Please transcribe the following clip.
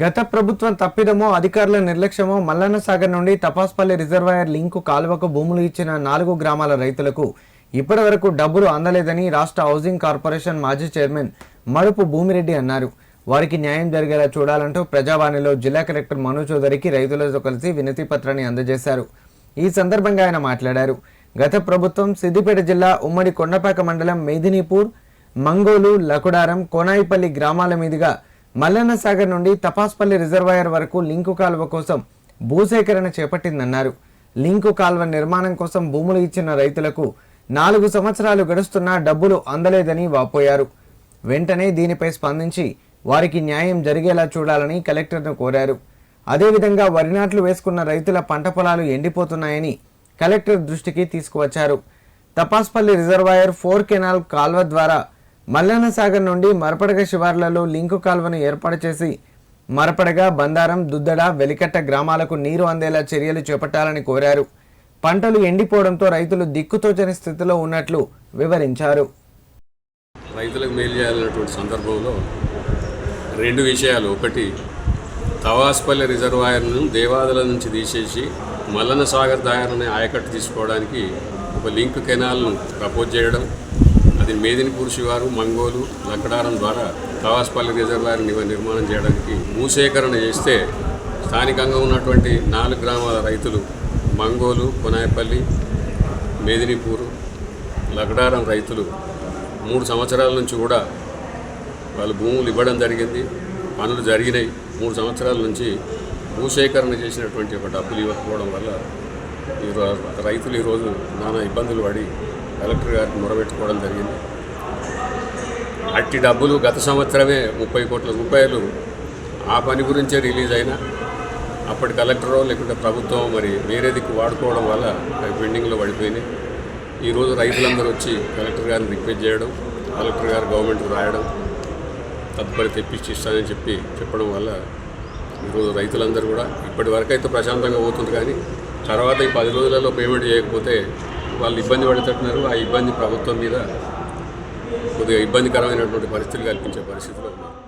గత ప్రభుత్వం తప్పిదమో అధికారుల నిర్లక్ష్యమో మల్లన్న సాగర్ నుండి తపాస్పల్లి రిజర్వాయర్ లింకు కాలువకు భూములు ఇచ్చిన నాలుగు గ్రామాల రైతులకు ఇప్పటి వరకు డబ్బులు అందలేదని రాష్ట్ర హౌసింగ్ కార్పొరేషన్ మాజీ చైర్మన్ మడుపు భూమిరెడ్డి అన్నారు. వారికి న్యాయం జరిగేలా చూడాలంటూ ప్రజావాణిలో జిల్లా కలెక్టర్ మను చౌదరికి రైతులతో కలిసి వినతి పత్రాన్ని అందజేశారు. ఈ సందర్భంగా ఆయన మాట్లాడారు. గత ప్రభుత్వం సిద్దిపేట జిల్లా ఉమ్మడి కొండపాక మండలం మేదినీపూర్ మంగోలు లకుడారం కోనాయిపల్లి గ్రామాల మీదుగా మల్లన్న సాగర్ నుండి తపాస్పల్లి రిజర్వాయర్ వరకు లింకు కాలువ కోసం భూసేకరణ చేపట్టిందన్నారు. లింకు కాలువ నిర్మాణం కోసం భూములు ఇచ్చిన రైతులకు నాలుగు సంవత్సరాలు గడుస్తున్నా డబ్బులు అందలేదని వాపోయారు. వెంటనే దీనిపై స్పందించి వారికి న్యాయం జరిగేలా చూడాలని కలెక్టర్ను కోరారు. అదేవిధంగా వరి నాట్లు వేసుకున్న రైతుల పంట పొలాలు ఎండిపోతున్నాయని కలెక్టర్ దృష్టికి తీసుకువచ్చారు. తపాస్పల్లి రిజర్వాయర్ ఫోర్ కెనాల్ కాల్వ ద్వారా మల్లన్న సాగర్ నుండి మరపడగ శివార్లలో లింకు కాల్వను ఏర్పాటు చేసి మరపడగ బందారం దుద్దడ వెలికట్ట గ్రామాలకు నీరు అందేలా చర్యలు చేపట్టాలని కోరారు. పంటలు ఎండిపోవడంతో రైతులు దిక్కుతోచని స్థితిలో ఉన్నట్లు వివరించారు. రైతులకు మేలు చేయాలన్నటువంటి సందర్భంలో రెండు విషయాలు. ఒకటి తవాస్పల్లి రిజర్వాయర్ను దేవాదుల నుంచి తీసేసి మల్లన సాగర్ దాయర్ని ఆయకట్టు తీసుకోవడానికి ఒక లింక్ కెనాల్ను ప్రపోజ్ చేయడం. అది మేదినిపూర్ శివారు మంగోలు లక్కడారం ద్వారా తవాస్పల్లి రిజర్వాయర్ నిర్మాణం చేయడానికి భూసేకరణ చేస్తే స్థానికంగా ఉన్నటువంటి నాలుగు గ్రామాల రైతులు మంగోలు కొనాయపల్లి మేదినిపూరు లగడారం రైతులు మూడు సంవత్సరాల నుంచి కూడా వాళ్ళు భూములు ఇవ్వడం జరిగింది. పనులు జరిగినాయి. మూడు సంవత్సరాల నుంచి భూసేకరణ చేసినటువంటి ఒక డబ్బులు ఇవ్వకపోవడం వల్ల ఈ రైతులు ఈరోజు నానా ఇబ్బందులు పడి కలెక్టర్ గారికి మొరబెట్టుకోవడం జరిగింది. అట్టి డబ్బులు గత సంవత్సరమే ముప్పై కోట్ల రూపాయలు ఆ పని గురించే రిలీజ్ అయినా అప్పటి కలెక్టరో లేకుంటే ప్రభుత్వం మరి వేరే దిక్కు వాడుకోవడం వల్ల అవి పెండింగ్లో పడిపోయినాయి. ఈరోజు రైతులందరూ వచ్చి కలెక్టర్ గారిని రిక్వెస్ట్ చేయడం కలెక్టర్ గారు గవర్నమెంట్కి రాయడం తదుపరి తెప్పించి ఇస్తానని చెప్పి చెప్పడం వల్ల ఈరోజు రైతులందరూ కూడా ఇప్పటి వరకు అయితే ప్రశాంతంగా పోతుంది కానీ తర్వాత ఈ పది రోజులలో పేమెంట్ చేయకపోతే వాళ్ళు ఇబ్బంది పడేటట్టున్నారు. ఆ ఇబ్బంది ప్రభుత్వం మీద కొద్దిగా ఇబ్బందికరమైనటువంటి పరిస్థితులు కల్పించే పరిస్థితిలో ఉన్నారు.